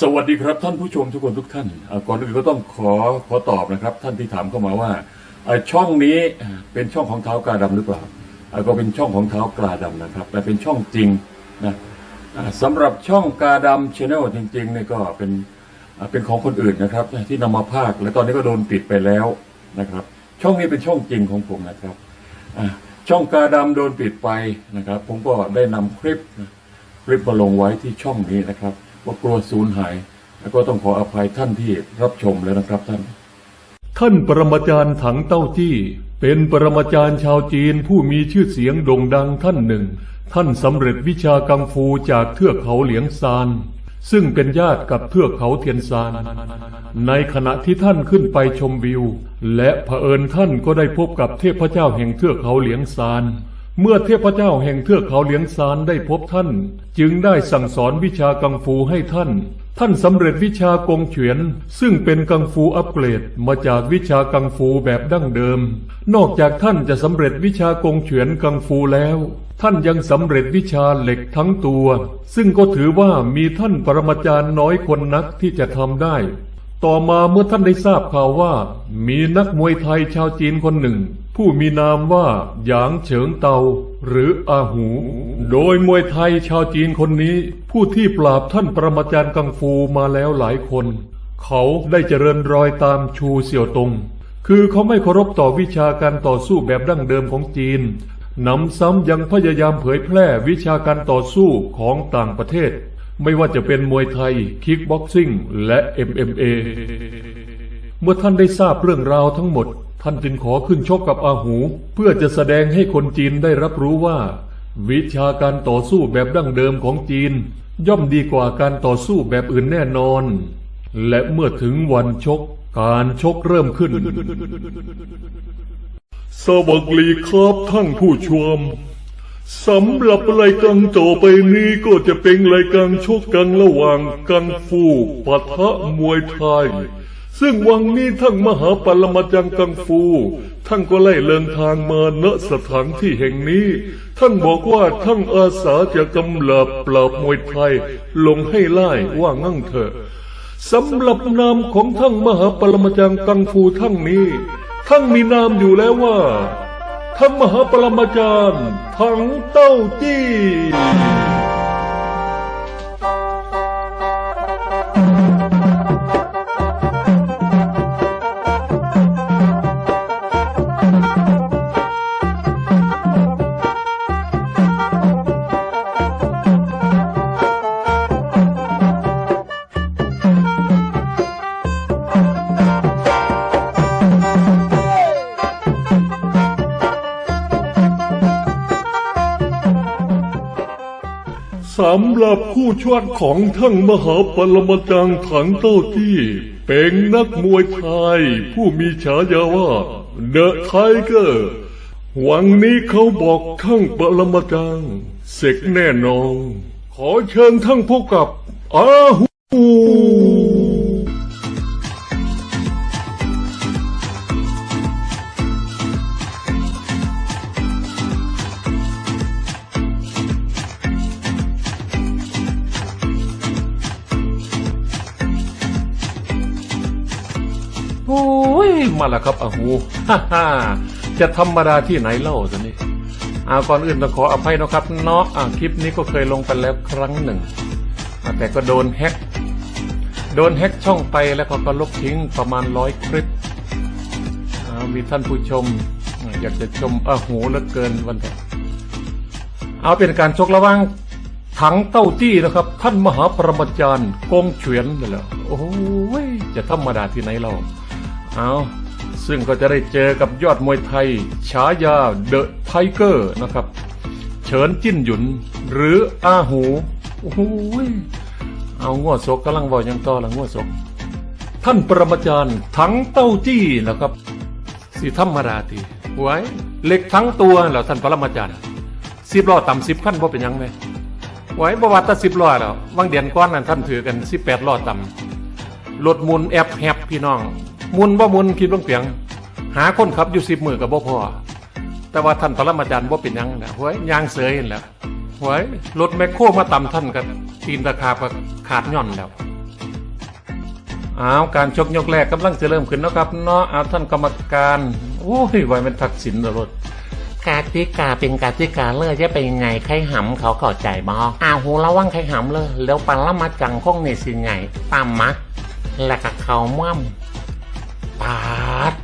สวัสดีครับท่านผู้ชมทุกคนทุกท่านอ่อก่อนอื่นก็ต้องขอขอตอบนะครับ ท่านที่ถามเข้ามาว่าอ่อช่องนี้เป็นช่องของเท้ากาดำหรือเปล่าอ่อก็เป็นช่องของเท้ากาดำนะครับแต่เป็นช่องจริงนะอ่าสำหรับช่องกาดำชาแนลจริงๆเนี่ยก็เป็นอ่าเป็นของคนอื่นนะครับ ที่นำมาภาคและตอนนี้ก็โดนปิดไปแล้วนะครับ ช่องนี้เป็นช่องจริงของผมนะครับอ่าช่องกาดำโดนปิดไปนะครับ ผมก็ได้นำคลิปนะคลิปมาลงไว้ที่ช่องนี้นะครับ ว่ากลัวสูญหาย แล้วก็ต้องขออภัยท่านที่รับชมแล้วนะครับท่าน ท่านปรมาจารย์ถังเต้าจี้ เป็นปรมาจารย์ชาวจีนผู้มีชื่อเสียงโด่งดังท่านหนึ่ง ท่านสำเร็จวิชากังฟูจากเทือกเขาเหลียงซานซึ่งเป็นญาติกับเทือกเขาเทียนซาน ในขณะที่ท่านขึ้นไปชมวิว และเผอิญท่านก็ได้พบกับเทพเจ้าแห่งเทือกเขาเหลียงซาน เมื่อเทพเจ้าแห่งเทือกเขาเหลียงซานได้พบท่าน จึงได้สั่งสอนวิชากังฟูให้ท่าน ท่านสำเร็จวิชากงเฉวียน ซึ่งเป็นกังฟูอัปเกรดมาจากวิชากังฟูแบบดั้งเดิม นอกจากท่านจะสำเร็จวิชากงเฉวียนกังฟูแล้ว ท่านยังสำเร็จวิชาเหล็กทั้งตัว ซึ่งก็ถือว่ามีท่านปรมาจารย์น้อยคนนักที่จะทำได้ ต่อมาเมื่อท่านได้ทราบข่าวว่า มีนักมวยไทยชาวจีนคนหนึ่ง ผู้มีนามว่าหยางเฉิงเตา หรืออาหู โดยมวยไทยชาวจีนคนนี้ ผู้ที่ปราบท่านปรมาจารย์กังฟูมาแล้วหลายคน เขาได้เจริญรอยตามชูเสี่ยวตง คือเขาไม่เคารพต่อวิชาการต่อสู้แบบดั้งเดิมของจีนนำซ้ำยังพยายามเผยแพร่วิชาการต่อสู้ของต่างประเทศ ไม่ว่าจะเป็นมวยไทย คิกบ็อกซิ่ง และ MMA เมื่อท่านได้ทราบเรื่องราวทั้งหมด ท่านจึงขอขึ้นชกกับอาหู เพื่อจะแสดงให้คนจีนได้รับรู้ว่า วิชาการต่อสู้แบบดั้งเดิมของจีน ย่อมดีกว่าการต่อสู้แบบอื่นแน่นอน และเมื่อถึงวันชกการชกเริ่มขึ้น สวัสดีครับท่านผู้ชมสำหรับรายการต่อไปนี้ก็จะเป็นรายการชกกันระหว่างกังฟูปะทะมวยไทย ซึ่งวันนี้ท่านมหาปรมาจารย์กังฟู ท่านก็ไล่เดินทางมาณสถานที่แห่งนี้ ท่านบอกว่าท่านอาสาจะกำลับปราบมวยไทย ลงให้ไล่ว่างั้งเถอะสำหรับนามของท่านมหาปรมาจารย์กังฟูท่านนี้ ท่านมีนามอยู่แล้วว่าท่านมหาปรมาจารย์ถังเต้าจี้ ชวดของท่านมหาปรมาจารย์ถังเต้าที่ เป็นนักมวยไทย ผู้มีฉายาว่าเดอะไทเกอร์วันนี้เขาบอกท่านปรมาจารย์เสกแน่นอน ขอเชิญท่านพบกับอาหู ล้วครับอาหูฮ่าฮ่าจะธรรมดาที่ไหนเล่าสินี่อาก่อนอื่นต้องขออภัยนะครับเนาะคลิปนี้ก็เคยลงไปแล้วครั้งหนึ่ง แต่ก็โดนแฮ็กโดนแฮ็กช่องไปแล้วเขาก็ลบทิ้งประมาณร้อยคลิปมีท่านผู้ชม อยากจะชมอาหูเหลือเกินวันนี้เอาเป็นการชกระว่างถังเต้าจี้นะครับ ท่านมหาปรมาจารย์กงเฉวียนเลยเหรอโอ้ยจะธรรมดาที่ไหนเล่าเอา ซึ่งก็จะได้เจอกับยอดมวยไทย ฉายาเดอะไทเกอร์นะครับ เฉินจิ้นหยุน หรืออาหูโอ้โหเอาง้วศกกำลังบอยังต่อละง้วศก ท่านประมาจารย์ทั้งเต้าจี้นะครับสิธรรมดาทีไว้เหล็กทั้งตัวแล้วท่านปรมาจารย์สิบล้อต่ำสิบขั้นบ่เป็นยังไหมไว้บวาแตสิบล้อแล้ววังเดียนก้อนนั้นท่านถือกันสิบแปดล้อต่ำรถมุนแอบแฮบพี่น้อง มุนบ่หมุนคิดเบิ่งเปียง หาคนขับอยู่สิบมือกับบ่พอแต่ว่าท่านปรมาจารย์บ่เป็นยังนะหวยยางเสยเห็นแล้วหวยรถแมคโครมาต่ำท่านกันตีนตะขาบก็ขาดย่อนแล้วอ้าวการชกยกแรกกำลังจะเริ่มขึ้นแล้วครับเนาะเอาท่านกรรมการโอ้ยไว้เป็นทักษิณรถกาติกาเป็นกาติกาเลยจะเป็นไงใครหำเขาเข้าใจบ่อ้าวหูระวังใครหำเลยแล้วปันละมาจังข้องในสิไงปั๊มมะแล้วก็เขาม่ำ ปาด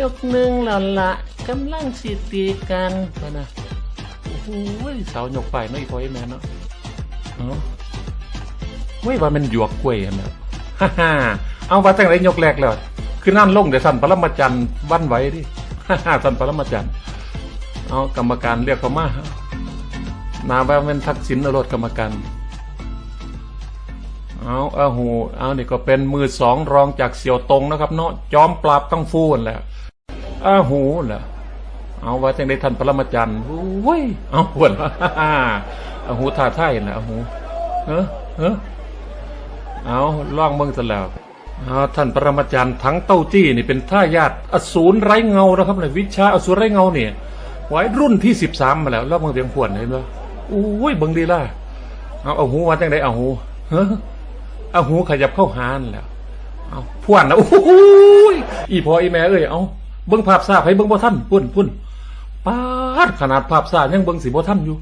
ยกหนึ่งและละกำลังสิตีกันพะนะโอ้โหเสาหยกไปเนาะอีพอยแม่เนาะเอ้าเว้ยว่ามันหยวกกล้วยนะฮ่าฮ่าเอาว่าจังไรยกแรกแล้วคือนั่นลงเดี๋ยวสันปรมาจันทร์วันไหว้ดิฮ่าฮ่าสันปรมาจันทร์เอากรรมการเรียกเขามานาว่าเป็นทักษิณอรดกรรมการ เอาเอาหูเอานี่ก็เป็นมือสองรองจากเสี่ยวตงนะครับ เนาะจอมปราบกังฟูนแหละอาหูแหละเอาไว้จังได้ทันปรมาจันทร์โอ้ยเอาหวนเอาหูท่าท่ายนะอาหูเออเออเอาล่องเมืองซะแล้วเอาท่านปรมาจันทร์ทั้งเต้าจี้นี่เป็นท่ายาทอสูรไร้เงานะครับในวิชาอสูรไร้เงาเนี่ยไว้รุ่นที่สิบสามมาแล้วล่องเมืองเพียงพวนเห็นไหมโอ้ยบิ่งดีล่ะเอาเอาหูว่าจังได้เอาหูเฮ้อ เอาหูขยับเข้าหานแล้วเอาพวนนะโอ้ยอีพออีแม่เอ้ยเอาเบิ้งภาพซาให้เบิ้งบ่ท่านพุ่นพุ่นปาดขนาดภาพซายังเบิ้งสีบ่ท่านอยู่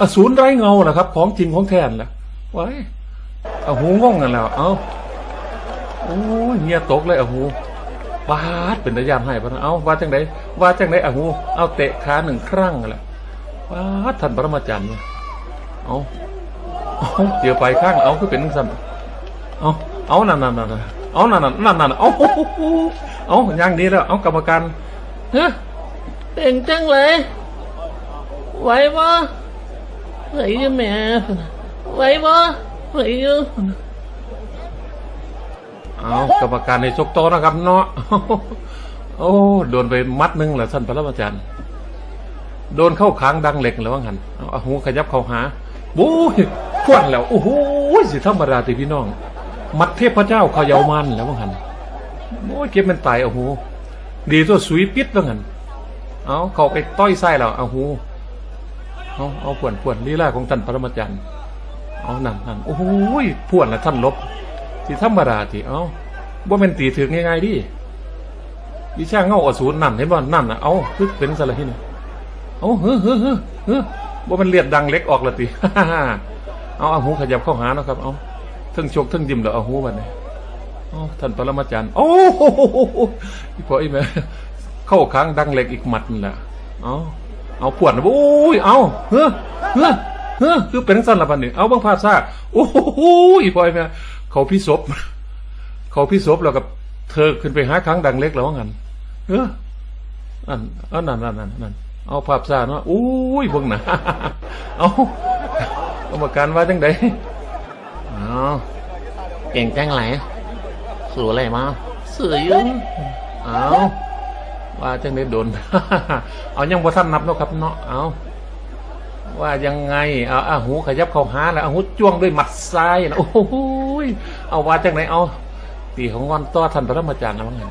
อสูรไร้เงานะครับ ของจริงของแทนแหละไว้เอาหูง่องกันแล้วเอาโอ้ยเมียตกเลยเอาหูปาดเป็นตะยานให้ปะนะเอาว่าจังไดว่าจังไดเอาหูเอาเตะขาหนึ่งครั้งกันแหละปาดท่านปรมาจันทร์เนี่ยเอา เอาเดี๋ยวไปข้างเอาคือเป็นสันเอาเอานั่นนั่นนั่นเอานั่นนั่นนั่นนั่นเอาเอาอย่างนี้แล้ว เอากรรมการฮะเป็นจังเลยไหวบ่ไหวอยู่แม่ไหวบ่ไหวอยู่เอากรรมการในชกโตนะครับเนาะโอ้โดนไปมัดหนึงแหละท่านพระอาจารย์โดนเข้าค้างดังเหล็กแล้วว่างันเอาเอาหูขยับเข้าหาบู๊ ยพวนแล้ว โอ้โหสิธรรมดาติพี่น้อง มัดเทพเจ้าเขาเยามันแล้วว่างันโอ้ยเก็บมันตายโอ้โหดีตัวสุยปิดว่างันเอาเขาไปต้อยไส้แล้วเอาหูเอาเอาผวนผวนลีลาของท่านปรมาจารย์เอานั่นนั่นโอ้โหยผวนนะท่านลบที่ธรรมดาที่เอาว่าเป็นตีถึงง่ายๆดิวิชาเงาอสูรนั่นเห็นบ่นั่นนะเอาคือเป็นสารที่นี่เอาเฮ้อเฮ้อเฮ้อเฮ้อว่ามันเลียดดังเล็กออกละติ เอาเอาหูขยับเข้าหานะครับ เอาทึ่งชกทึ่งยิ้มแล้วเอาหูบัดนี้เอท่านปรมาจารย์ โอ้โหอีพออีแม่เข้าค้างดังเหล็กอีกหมัดนั่นแหละเอาเอาปวดนะโอ้ยเอาเฮ้อเฮ้อเฮ้อคือเป็นสั้นละพันนี่เอาบางภาซ่าโอ้โหอีพอยแม่เขาพิศพเขาพิศพแล้วกับเธอขึ้นไปหาค้างดังเล็กแล้วงั้นเอออันอันนั่นนั่นนั่นนั่นเอาภาพซ่าเนาะโอ้ยเบิ่งหนะเอา กรรมการว่าจังไดอ๋อเก่งจังเลยสู้อะไรมาสู้อยู่เอาว่าจังได้โดน เอายังบ่ทันนับเนาะครับเนาะเอาว่ายังไงเอาอาหูขยับเข้าหาแล้วเอาหูจ้วงด้วยหมัดซ้ายนะโอ้โหยเอาว่าจังไหนเอาตีของงอนต่อท่านพระธรรมจารย์นะมั้งไง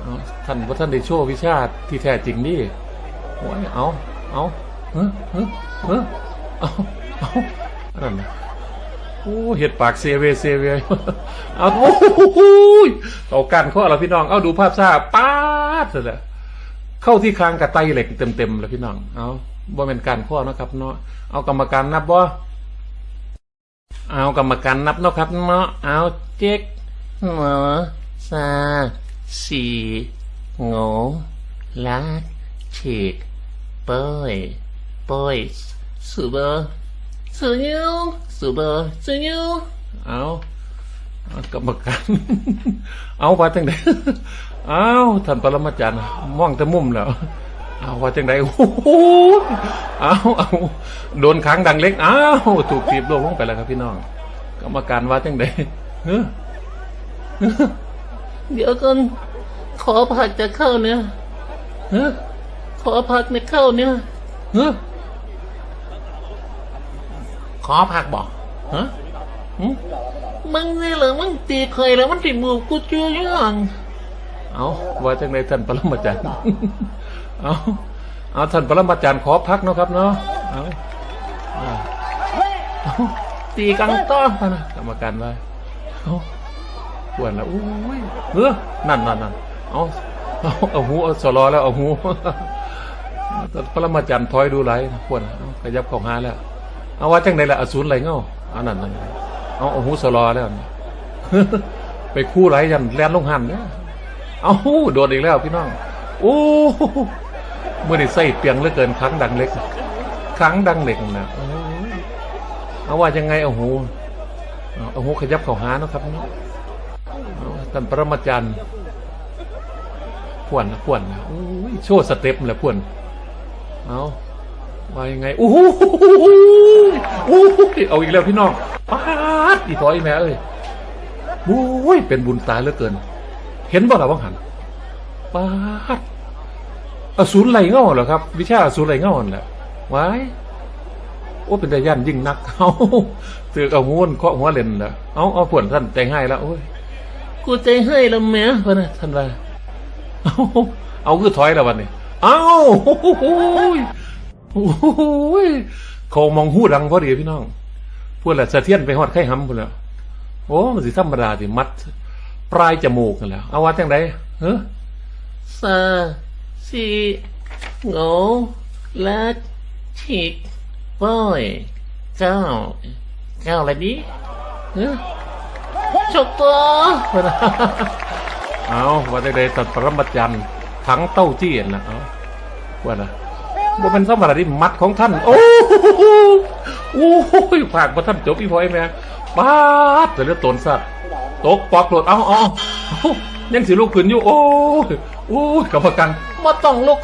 เอาท่านพระท่านได้โชว์วิชาที่แท้จริงดิโอ้ยเอาเอาเฮ้อเฮ้อเฮ้อเอา เอาอันนั้นนะโอ้เห็ดปากเซเวเซเวเอาโอ้โหเอากันข้อเราพี่น้อง เอาดูภาพซ่าป้าดเสร็จแล้วเข้าที่คางกับไตเหล็กเต็มๆแล้วพี่น้อง เอาบ่เป็นการข้อนะครับเนาะ เอากรรมการนับบ่เอากรรมการนับเนาะครับเนาะ เอาเจ๊กหมอซาสี่โง่ลักฉีกเป้ยเป้ยสูเบอร์ สูยูสูเบอร์สูยูเอาเอากรรมการเอาว่าจังไดเอาท่านปรมาจารย์มองแต่มุมแล้วเอาว่าจังไดโอ้โหเอาเอาโดนค้างดังเล็กเอาถูกทีบลงลงไปแล้วครับพี่น้อง กรรมการว่าจังไดเฮ้อเดี๋ยวก่อนขอผักจะเข้าเนี่ยเฮ้อขอผักในเข้าเนี่ยเฮ้ อขอผักบอกฮะมึงนี่เหรอมึงตีเคยแล้วมันติดมือกูเจอยังเอาว่าจังไดท่านปรมาจารย์เอาเอาท่านปรมาจารย์ขอพักเนาะครับเนาะเอาตีกังต้อนนะกรรมการว่าเอาปวดแล้วอุ้ยเออนั่นนั่นนั่นเอาเอาเอาหูเอาสลอแล้วเอาหูพระมาจันทร์ถอยดูไหลปวดขยับข้าหาแล้ว เอาว่าจังไดล่ะอสูรไหลเงาเอานั่นนั่นเอาเอาหูสลอแล้วไปคู่ไหลยันแลนลงหันเนี่ยเอาโดนอีกแล้วพี่น้องโอ้เมื่อได้ใส่เปียงเหลือเกินครั้งดังเล็ก ครั้งดังเล็กนะเอาว่ายังไงเอาหูเอาหูขยับเข้าหานะครับเนาะเอาท่านประมาจารย์พวนพวนโอ้ยโชว์สเต็ปเลยพวนเอา ว่ายังไงโอ้โหโอ้โหเอาอีกแล้วพี่น้องป๊าดอีถอยแม่เอ้ยโอ้ยเป็นบุญตายเหลือเกิน เห็นบ่ล่ะวังหันป๊าดอสูรไหลเงาเหรอครับ วิชาอสูรไหลเงานั่นแหละไว้โอ้เป็นแต่ยันยิ่งนักเอาตือเอาม้วนเคาะหัวเล่นเหรอเอาเอาผวนท่านใจให้แล้วโอ้ยกูใจให้แล้วแม่พะนะท่านว่าเอาเอาคือถอยแล้ววันนี้เอา โอ้โหโอ้โหเขามองหูดังพอดีพี่น้องพูดแหละสะเทียนไปหอดไข่หำพูดแล้วโอ้มันสิธรรมดาสิมัด ปลายจมูกกันแหล้ว เอาว่าจังไดเฮ้อซาสีโงลักฉีกป้อยเก้าเก้าอะไรดีเฮ้อชกตัวเอาว่าจังไดตัดปรมาจันทร์ทั้งเต้าจี้นนะเอาว่านะ บ่เป็นธรรมดาที่มัดของท่าน โอ้โหโอ้โหผากมาท่านจบอีพอยแม่ป้าดแต่เลือดตนสัตว์ตกปอกโหลดเอาเอายังสิลูกขืนอยู่ โอ้ยโอ้ยกับประกันมาต้องลูก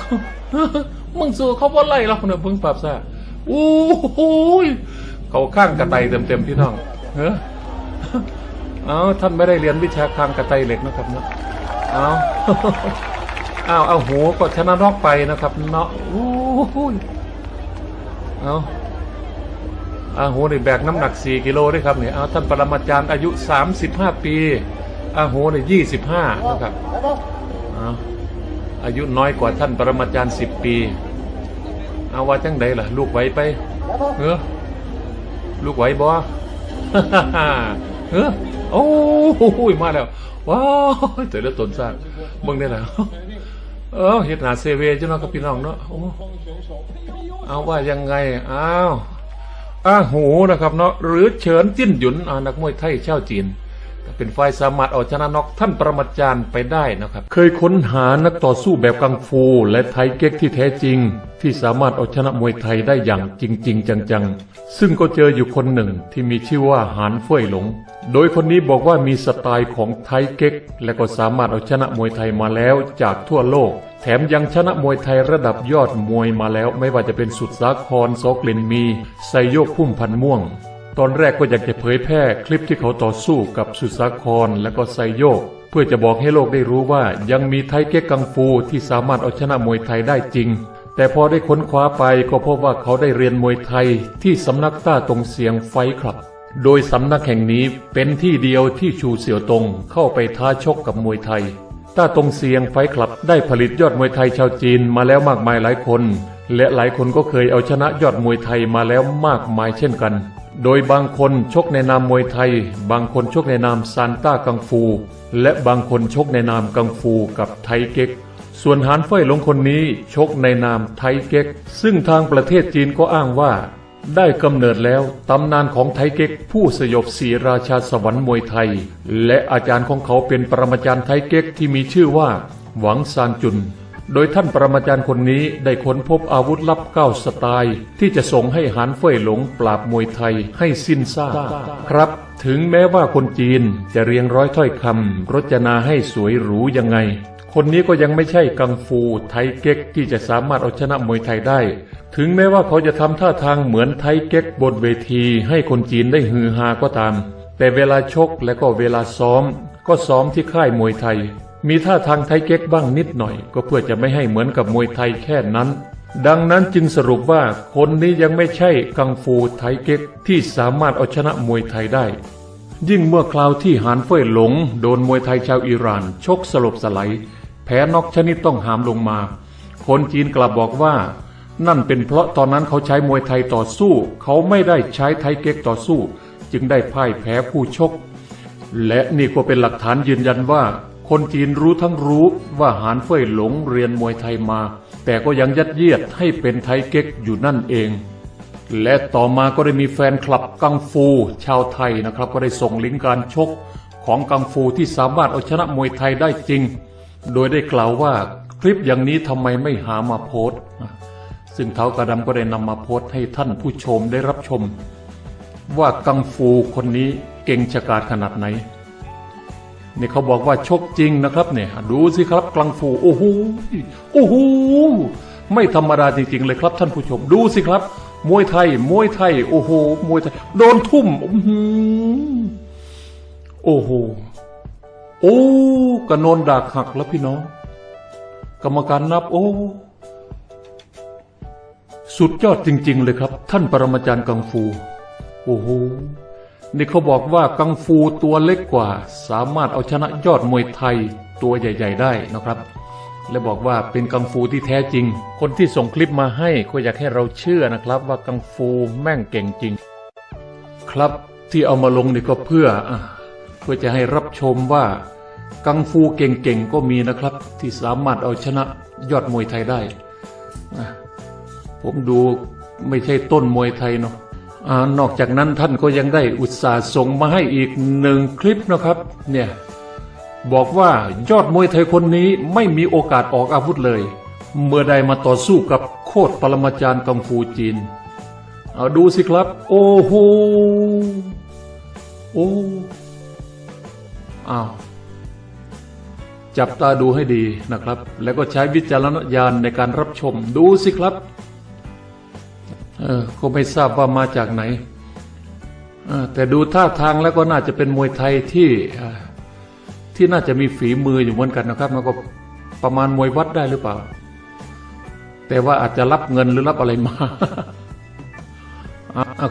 มึงสู้เขาบ่ไล่เราเนี่ยพิ่งปรับซะโอ้โหยเขาข้างกระไตเต็มเต็มๆพี่น้องเฮ้อเอาท่านไม่ได้เรียนวิชาข้างกระไตเหล็กนะครับเนาะเอาเอาเอาหูก็ชนะนอกไปนะครับเนาะ โอ้โหเอาอาหูนี่แบกน้ำหนัก 4 กิโลด้วยครับเนี่ยเอาท่านปรมาจารย์อายุ 35 ปี อาหูนี่25นะครับเอาอายุน้อยกว่าท่านปรมาจารย์ 10 ปี เอาว่าจังใดล่ะ ลูกไหวไปเออลูกไหวบ่เออโอ้โหมาแล้ว ว้าวเจอแล้วตนสร้างมึงได้แล้ว เออเฮ็ดหนาเซเวจ้าเนาะกับพี่น้องเนาะโอ้เอาว่ายังไงอ้าวอาหูนะครับเนาะหรือเฉินจิ้นหยุนนักมวยไทยชาวจีน เป็นฝ่ายสามารถเอาชนะน็อกท่านประมาจารย์ไปได้นะครับ เคยค้นหานักต่อสู้แบบกังฟู และไทเก๊กที่แท้จริง ที่สามารถเอาชนะมวยไทยได้อย่างจริง ๆ จังๆ ซึ่งก็เจออยู่คนหนึ่งที่มีชื่อว่าหานเฟ่ยหลง โดยคนนี้บอกว่ามีสไตล์ของไทเก๊กและก็สามารถเอาชนะมวยไทยมาแล้วจากทั่วโลก แถมยังชนะมวยไทยระดับยอดมวยมาแล้ว ไม่ว่าจะเป็นสุดสาครโซกลินมีไซโยกพุ่มพันม่วง ตอนแรกก็อยากจะเผยแพร่คลิปที่เขาต่อสู้กับสุสาครและก็ไซโยก เพื่อจะบอกให้โลกได้รู้ว่ายังมีไทยเก๊กกังฟูที่สามารถเอาชนะมวยไทยได้จริง แต่พอได้ค้นคว้าไปก็พบว่าเขาได้เรียนมวยไทยที่สำนักต้าตรงเสียงไฟคลับ โดยสำนักแห่งนี้เป็นที่เดียวที่ชูเสี่ยวตงเข้าไปท้าชกกับมวยไทยต้าตรงเสียงไฟคลับได้ผลิตยอดมวยไทยชาวจีนมาแล้วมากมายหลายคน และหลายคนก็เคยเอาชนะยอดมวยไทยมาแล้วมากมายเช่นกัน โดยบางคนชกในนามมวยไทย บางคนชกในนามซานต้ากังฟู และบางคนชกในนามกังฟูกับไทเก๊ก ส่วนหานเฟ่ยหลงคนนี้ชกในนามไทเก๊ก ซึ่งทางประเทศจีนก็อ้างว่า ได้กำเนิดแล้วตำนานของไทเก๊กผู้สยบสีราชาสวรรค์มวยไทย และอาจารย์ของเขาเป็นปรมาจารย์ไทเก๊กที่มีชื่อว่า หวังซานจุน โดยท่านปรมาจารย์คนนี้ได้ค้นพบอาวุธลับเก้าสไตล์ ที่จะส่งให้หานเฟ่ยหลงปราบมวยไทยให้สิ้นซากครับถึงแม้ว่าคนจีนจะเรียงร้อยถ้อยคำรจนาให้สวยหรูยังไง คนนี้ก็ยังไม่ใช่กังฟูไทยเก๊กที่จะสามารถเอาชนะมวยไทยได้ ถึงแม้ว่าเขาจะทำท่าทางเหมือนไทยเก๊กบนเวทีให้คนจีนได้ฮือฮาก็ตาม แต่เวลาชกและก็เวลาซ้อม ก็ซ้อมที่ค่ายมวยไทย มีท่าทางไทยเก๊กบ้างนิดหน่อย ก็เพื่อจะไม่ให้เหมือนกับมวยไทยแค่นั้น ดังนั้นจึงสรุปว่าคนนี้ยังไม่ใช่กังฟูไทยเก๊กที่สามารถเอาชนะมวยไทยได้ ยิ่งเมื่อคราวที่หานเฟ่ยหลง โดนมวยไทยชาวอิหร่าน ชกสลบสไลด์แพ้นอกชนิดต้องหามลงมา คนจีนกลับบอกว่า นั่นเป็นเพราะตอนนั้นเขาใช้มวยไทยต่อสู้ เขาไม่ได้ใช้ไทยเก๊กต่อสู้ จึงได้พ่ายแพ้ผู้ชก และนี่ก็เป็นหลักฐานยืนยันว่า คนจีนรู้ทั้งรู้ว่าหานเฟ่ยหลงเรียนมวยไทยมา แต่ก็ยังยัดเยียดให้เป็นไทยเก๊กอยู่นั่นเอง และต่อมาก็ได้มีแฟนคลับกังฟู ชาวไทยนะครับ ก็ได้ส่งลิงก์การชกของกังฟูที่สามารถเอาชนะมวยไทยได้จริง โดยได้กล่าวว่าคลิปอย่างนี้ทำไมไม่หามาโพสต์ ซึ่งเท้ากระดำก็ได้นำมาโพสต์ให้ท่านผู้ชมได้รับชม ว่ากังฟูคนนี้เก่งฉกาจขนาดไหน นี่เขาบอกว่าชกจริงนะครับเนี่ย ดูสิครับกลังฟูโอ้โหโอ้โหไม่ธรรมดาจริง ๆ เลยครับท่านผู้ชมดูสิครับ มวยไทย มวยไทย โอ้โหมวยไทยโดนทุ่มโอ้โหโอ้กระนนดากหักแล้วพี่น้อง กรรมการนับ โอ้ สุดยอดจริง ๆ เลยครับ ท่านปรมาจารย์กังฟู โอ้โห นี่เขาบอกว่ากังฟูตัวเล็กกว่า สามารถเอาชนะยอดมวยไทยตัวใหญ่ ๆ ได้นะครับ และบอกว่าเป็นกังฟูที่แท้จริง คนที่ส่งคลิปมาให้ก็อยากให้เราเชื่อนะครับ ว่ากังฟูแม่งเก่งจริง ครับที่เอามาลงนี่ก็เพื่อเพื่อจะให้รับชมว่า กังฟูเก่งๆก็มีนะครับ ที่สามารถเอาชนะยอดมวยไทยได้อะผมดูไม่ใช่ต้นมวยไทยเนาะ อนอกจากนั้นท่านก็ยังได้อุตส่าห์ส่งมาให้อีกหนึ่งคลิปนะครับเนี่ยบอกว่ายอดมวยไทยคนนี้ไม่มีโอกาสออกอาวุธเลย เมื่อใดมาต่อสู้กับโคตรปรมาจารย์กังฟูจีน เอาดูสิครับ โอ้โหโอ้อ้าวจับตาดูให้ดีนะครับ แล้วก็ใช้วิจารณญาณในการรับชมดูสิครับ เออก็ไม่ทราบว่ามาจากไหนออแต่ดูท่าทางแล้วก็น่าจะเป็นมวยไทยที่ที่น่าจะมีฝีมืออยู่เหมือนกันนะครับแล้วก็ประมาณมวยวัดได้หรือเปล่า แต่ว่าอาจจะรับเงินหรือรับอะไรมา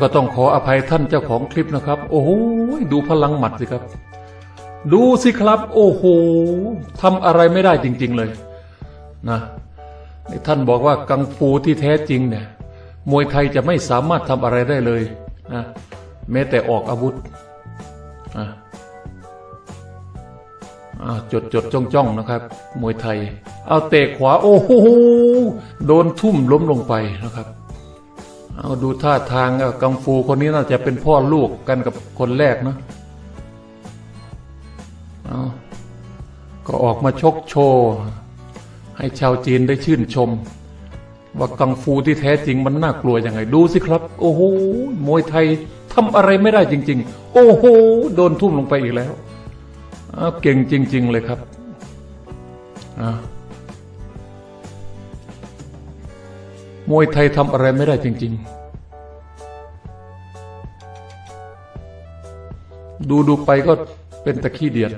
ก็ต้องขออภัยท่านเจ้าของคลิปนะครับ โอ้โหดูพลังหมัดสิครับ ดูสิครับ โอ้โหทำอะไรไม่ได้จริง ๆ เลย นะท่านบอกว่ากังฟูที่แท้จริงเนี่ย มวยไทยจะไม่สามารถทำอะไรได้เลยนะแม้แต่ออกอาวุธอะจดจดจ้องจ้องนะครับ มวยไทย เอาเตะขวาโอ้โหโดนทุ่มล้มลงไปนะครับเอาดูท่าทางกังฟูคนนี้น่าจะเป็นพ่อลูกกันกับคนแรกนะเอาก็ออกมาชกโชว์ ให้ชาวจีนได้ชื่นชม ว่ากังฟูที่แท้จริงมันน่ากลัวยังไงดูสิครับ โอ้โหมวยไทยทำอะไรไม่ได้จริง ๆ โอ้โหโดนทุ่มลงไปอีกแล้วเก่งจริง ๆ เลยครับอ่ามวยไทยทำอะไรไม่ได้จริง ๆ ดูดูไปก็เป็นตะขี้เดียด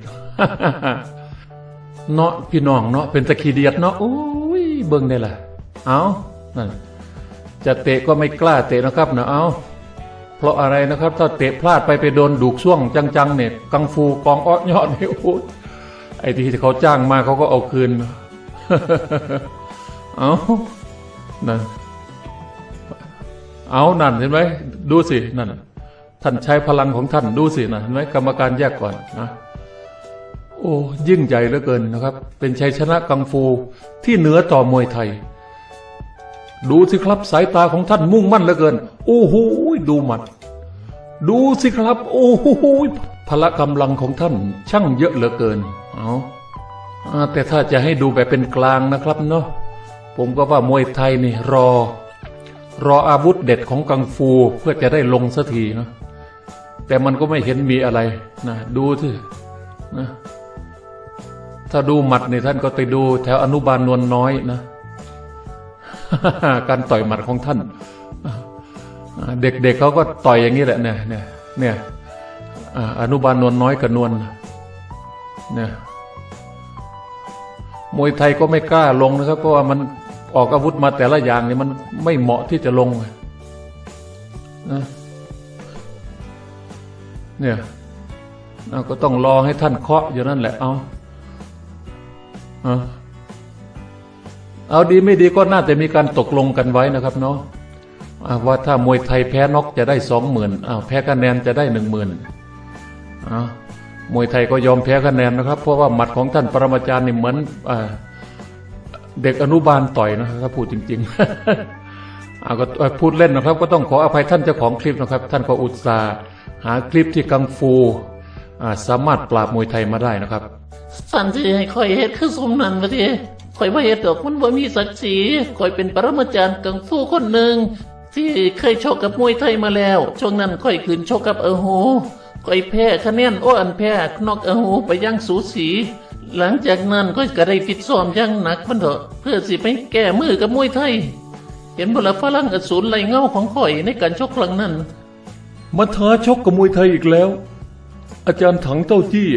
เนาะพี่น้องเนาะเป็นตะขี้เดียดเนาะโอ้ยเบิ่งได้ล่ะ เอานั่นจะเตะก็ไม่กล้าเตะนะครับนะเอาเพราะอะไรนะครับ ถ้าเตะพลาดไปไปโดนดูกช่วงจังๆเนี่ยกังฟูกองอ้อยอดนี่โอ้ยไอ้ที่เขาจ้างมาเขาก็เอาคืน เอานั่นเอานั่นเห็นไหมดูสินั่นท่านใช้พลังของท่านดูสินะเห็นไหมกรรมการแยกก่อนนะโอ้ยิ่งใหญ่เหลือเกินนะครับ เป็นชัยชนะกังฟูที่เหนือต่อมวยไทย ดูสิครับสายตาของท่านมุ่งมั่นเหลือเกิน โอ้โหดูหมัดดูสิครับ โอ้โหพละกำลังของท่านช่างเยอะเหลือเกิน เอาอ่าแต่ถ้าจะให้ดูแบบเป็นกลางนะครับเนาะผมก็ว่ามวยไทยนี่รอ รออาวุธเด็ดของกังฟูเพื่อจะได้ลงสักทีเนาะแต่มันก็ไม่เห็นมีอะไรนะดูสินะถ้าดูหมัดนี่ท่านก็ไปดูแถวอนุบาลนวลน้อยนะ การต่อยหมัดของท่าน เด็กๆเขาก็ต่อยอย่างนี้แหละเนี่ยเนี่ยเนี่ยอ่าอนุบาลนวลน้อยกับนวลเนี่ยมวยไทยก็ไม่กล้าลงนะครับเพราะว่ามันออกอาวุธมาแต่ละอย่างเนี่ยมันไม่เหมาะที่จะลงนะเนี่ยเราก็ต้องรอให้ท่านเคาะอยู่นั่นแหละเอาเอา เอาดีไม่ดีก็น่าจะมีการตกลงกันไว้นะครับเนาะว่าถ้ามวยไทยแพ้นอกจะได้สองหมื่นอ้าแพ้คะแนนจะได้หนึ่งหมื่นมวยไทยก็ยอมแพ้คะแนนนะครับ เพราะว่าหมัดของท่านปรมาจารย์นี่เหมือนเอ่อเด็กอนุบาลต่อยนะครับพูดจริงๆอ่าก็พูดเล่นนะครับ ก็ต้องขออภัยท่านเจ้าของคลิปนะครับ ท่านก็อุตส่าห์หาคลิปที่กังฟูสามารถปราบมวยไทยมาได้นะครับสันสิให้คอยเฮ็ดคือสมนันมาที คอยบ่เฮ็ดดอกมันบ่มีศักดิ์ศรีคอยเป็นปรมาจารย์กังฟูคนหนึ่งที่เคยชกกับมวยไทยมาแล้ว ช่วงนั้นค่อยขืนชกกับเออโหคอยแพ้คะแนนโอ้อันแพ้นอกเออโหไปอยังสูสีหลังจากนั้นก็ก็ได้ฟิตซ้อมอยังหนักมันเถอะเพื่อสิไปแก้มือกับมวยไทย เห็นบุรฝรั่งอสูรไหลเงาของข่อยในการชกครั้งนั้นมาท้าชกกับมวยไทยอีกแล้ว อาจารย์ถังเต้าจี้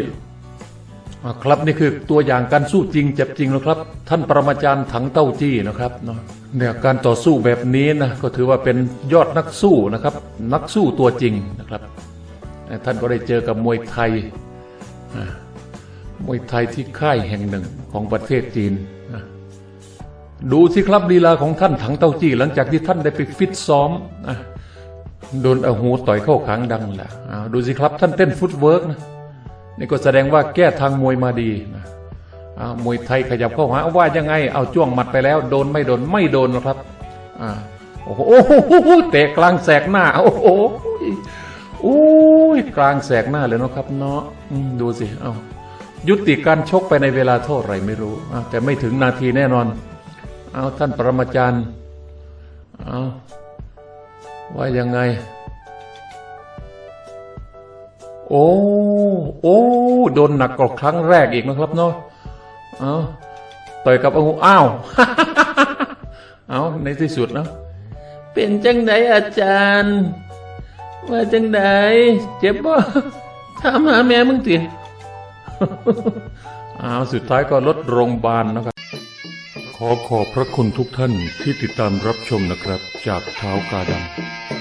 ครับนี่คือตัวอย่างการสู้จริงเจ็บจริงนะครับ ท่านปรมาจารย์ถังเต้าจี้นะครับเนาะเนี่ยการต่อสู้แบบนี้นะก็ถือว่าเป็นยอดนักสู้นะครับ นักสู้ตัวจริงนะครับ ท่านก็ได้เจอกับมวยไทยมวยไทยที่ค่ายแห่งหนึ่งของประเทศจีนดูสิครับลีลาของท่านถังเต้าจี้หลังจากที่ท่านได้ไปฟิตซ้อมโดนเอาหูต่อยเข้าขางดังแหละดูสิครับท่านเต้นฟุตเวิร์กนะ นี่ก็แสดงว่าแก้ทางมวยมาดีนะมวยไทยขยับเข้าหาว่ายังไง เอาจ้วงหมัดไปแล้ว โดนไม่โดนไม่โดนนะครับอ่าโอ้โหเตะกลางแสกหน้า โอ้โหโอ้ยกลางแสกหน้าเลยนะครับเนาะดูสิเอายุติการชกไปในเวลาเท่าไหร่ไม่รู้แต่ไม่ถึงนาทีแน่นอน เอาท่านปรมาจารย์เอาว่ายังไง โอ้ โอ้ โดนหนักกว่าครั้งแรกอีกนะครับเนาะเอาต่อยกับอาหูอ้าว เอาในที่สุดนะเป็นจังไดอาจารย์ ว่าจังไดเจ็บบ่ถามหาแม่มึงติอ้าวสุดท้ายก็ลดโรงพยาบาลนะครับ ขอขอบพระคุณทุกท่านที่ติดตามรับชมนะครับ จากเท้ากาดำ